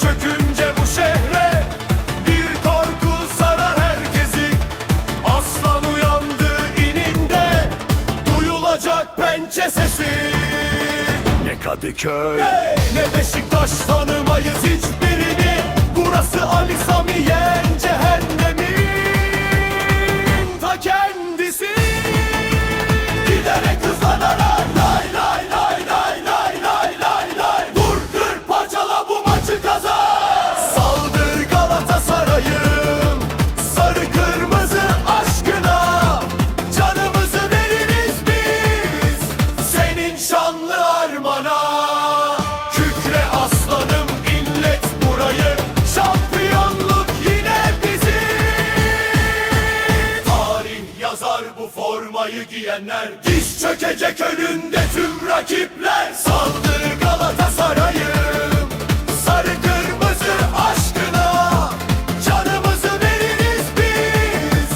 çökünce bu şehre Bir korku sarar herkesi Aslan uyandı ininde Duyulacak pençe sesi Ne Kadıköy hey! ne de yazar bu formayı giyenler. Diş çökecek önünde tüm rakipler. Saldır Galatasaray'ı Sarı kırmızı aşkına. Canımızı veririz biz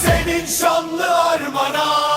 Senin şanlı armana.